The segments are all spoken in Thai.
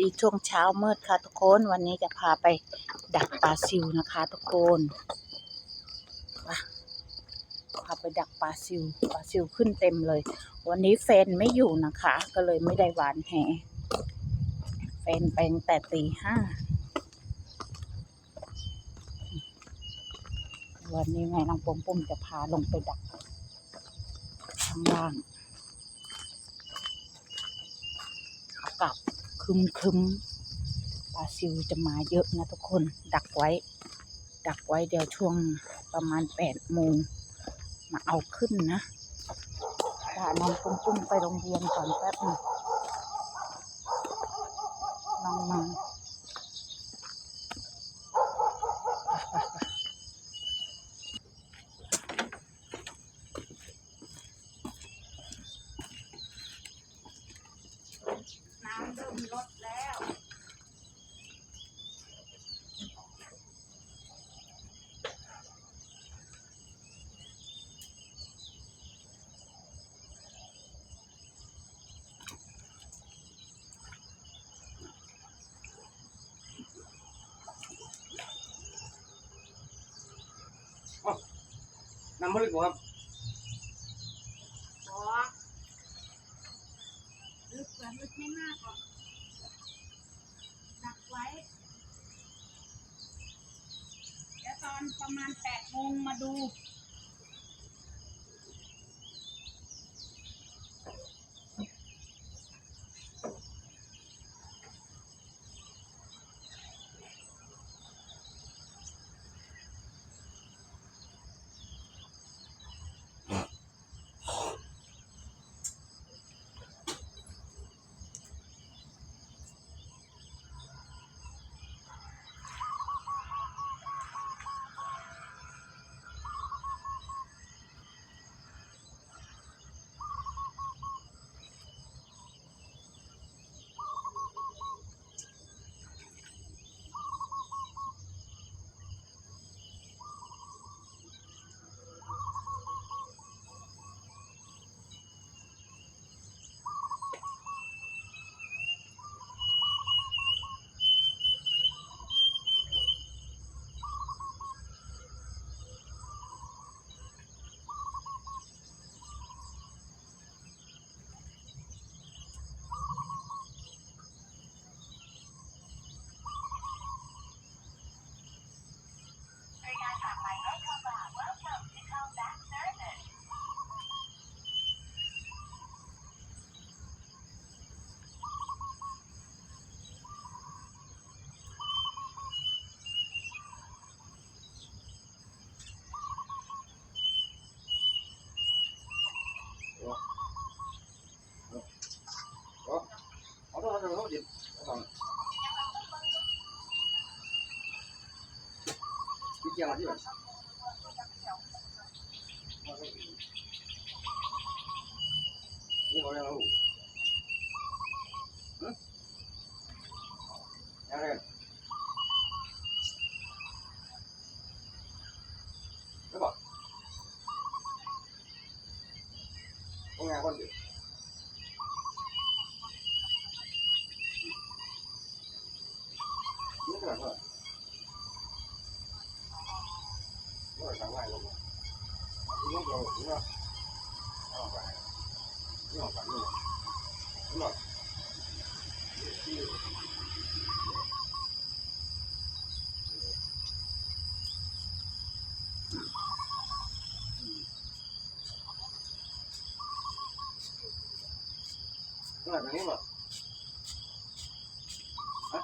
ดีช่วงเช้ามืดค่ะทุกคน วันนี้จะพาไปดักปลาซิวนะคะทุกคนไปพาไปดักปลาซิวปลาซิวขึ้นเต็มเลย วันนี้แฟนไม่อยู่นะคะ ก็เลยไม่ได้หวานแหแฟนไปตั้งแต่ตีห้าวันนี้ไงน้องปุ้มปุ้มจะพาลงไปดักข้างล่าง อากาศ คึมคึมปลาซิวจะมาเยอะนะทุกคน ดักไว้ ดักไว้เดี๋ยวช่วงประมาณแปดโมงมาเอาขึ้นนะพาน้องปุ้มปุ้มไปโรงเรียนก่อนแป๊บนึงน้องมาไปๆๆน้ำเริ่มลดแล้ว น้ำมันลึกบ่ครับขอลึกกว่าลึกไม่มากหรอกดักไว้ เดี๋ยวตอนประมาณแปดโมงมาดู พี่เจียมาที่ไหนนี่เขาเรียกว่าหูฮะยังไงไม่บอกพวกงานคนเดียว นี่ก็แบบว่า ก็ทำง่ายลงนี่ก็นี่ก็เอาไปนี่ออกไปนี่นี่หรอนี่แบบนี้หรอฮะ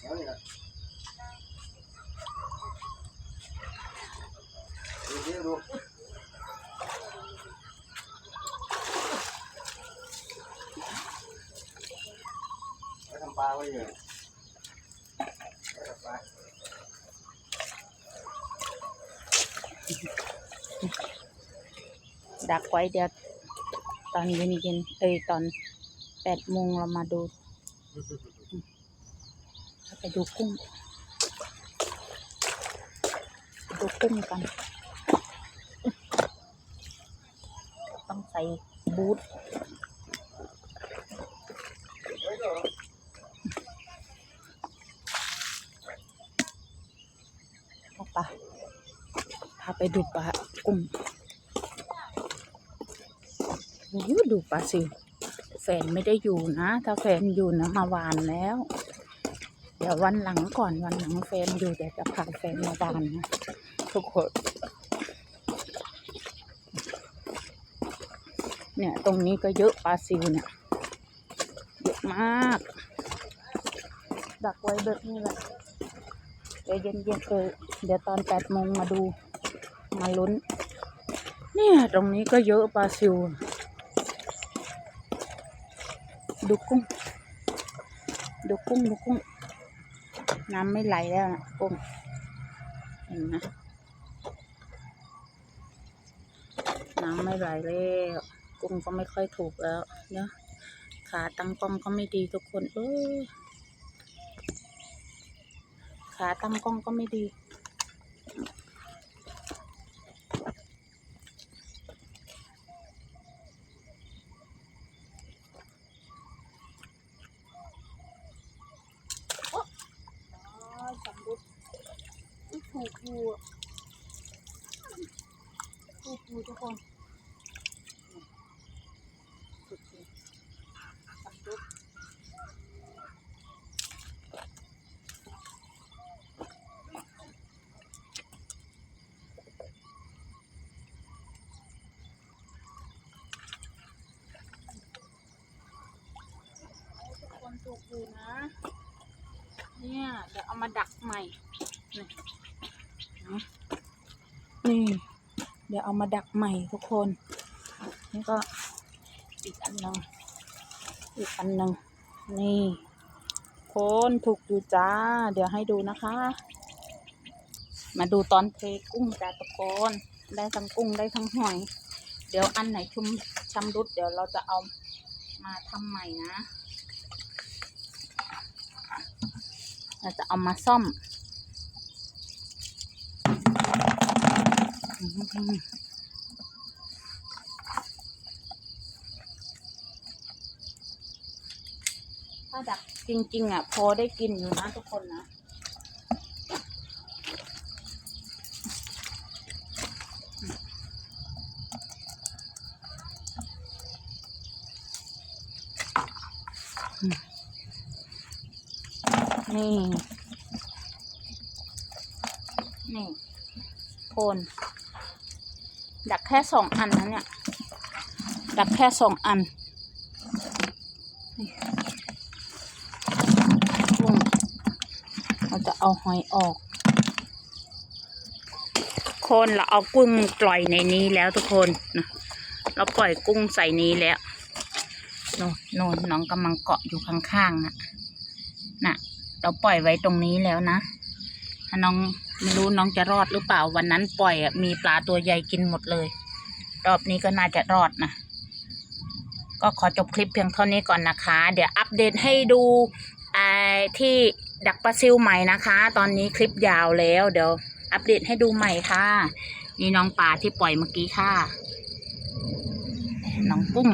แล้วนี่นะ ดูดิดูไป ทำปอยู่ดักไว้เดี๋ยวตอนเย็นเย็นๆเอ้ยตอนแปดโมงเรามาดู ไปดูกุ้ง ดูกุ้งกัน ต้องใส่บูท ไว้ก่อน ไปดูปลากุ้งโอ้โหดูปลาซิวแฟนไม่ได้อยู่นะ ถ้าแฟนอยู่นะมาวานแล้ว เดี๋ยววันหลังก่อนวันหลังแฟนอยู่เดี๋ยวจะพาแฟนมาวานนะทุกคนเนี่ยตรงนี้ก็เยอะปลาซิวเนี่ยเยอะมาก ดักไว้แบบนี้แหละเดี๋ยวเย็นๆเออเดี๋ยวตอนแปดโมงมาดู มาลุ้น เนี่ยตรงนี้ก็เยอะปลาซิว ดูกุ้ง ดูกุ้งดูกุ้ง น้ำไม่ไหลแล้วนะกุ้ง เห็นไหมน้ำไม่ไหลแล้ว กุ้งก็ไม่ค่อยถูกแล้วเนาะขาตั้งกล้องก็ไม่ดีทุกคน เออขาตั้งกล้องก็ไม่ดี อ๋อสำรุดอุ๊ยถูกอยู่อะถูกอยู่ทุกคนถูกอยู่สำรุดทุก คนถูนะ เนี่ยเดี๋ยวเอามาดักใหม่ นี่ เดี๋ยวเอามาดักใหม่ทุกคน นี่ก็อีกอันหนึ่งอีกอันหนึ่งนี่คนถูกอยู่จ้า เดี๋ยวให้ดูนะคะ มาดูตอนเทกุ้งจ้าทุกคนได้ทั้งกุ้งได้ทั้งหอย เดี๋ยวอันไหนชุมชำรุดเดี๋ยวเราจะเอามาทำใหม่นะ เราจะเอามาซ่อม ถ้าดักจริง ๆ อะ พอได้กินอยู่นะทุกคนนะ นี่ นี่โคนดักแค่สองอันนะเนี่ย ดักแค่สองอันนี่กุ้งเราจะเอาหอยออก คนเราเอากุ้งปล่อยในนี้แล้วทุกคนนะเราปล่อยกุ้งใส่นี้แล้วโน่นโน่นน้องกำลังเกาะอยู่ข้างๆนะน่ะ เราปล่อยไว้ตรงนี้แล้วนะถ้าน้องไม่รู้น้องจะรอดหรือเปล่าวันนั้นปล่อยมีปลาตัวใหญ่กินหมดเลย รอบนี้ก็น่าจะรอดนะก็ขอจบคลิปเพียงเท่านี้ก่อนนะคะ เดี๋ยวอัปเดตให้ดูไอ้ที่ดักปลาซิวใหม่นะคะ ตอนนี้คลิปยาวแล้ว เดี๋ยวอัปเดตให้ดูใหม่ค่ะนี่น้องปลาที่ปล่อยเมื่อกี้ค่ะ น้องกุ้ง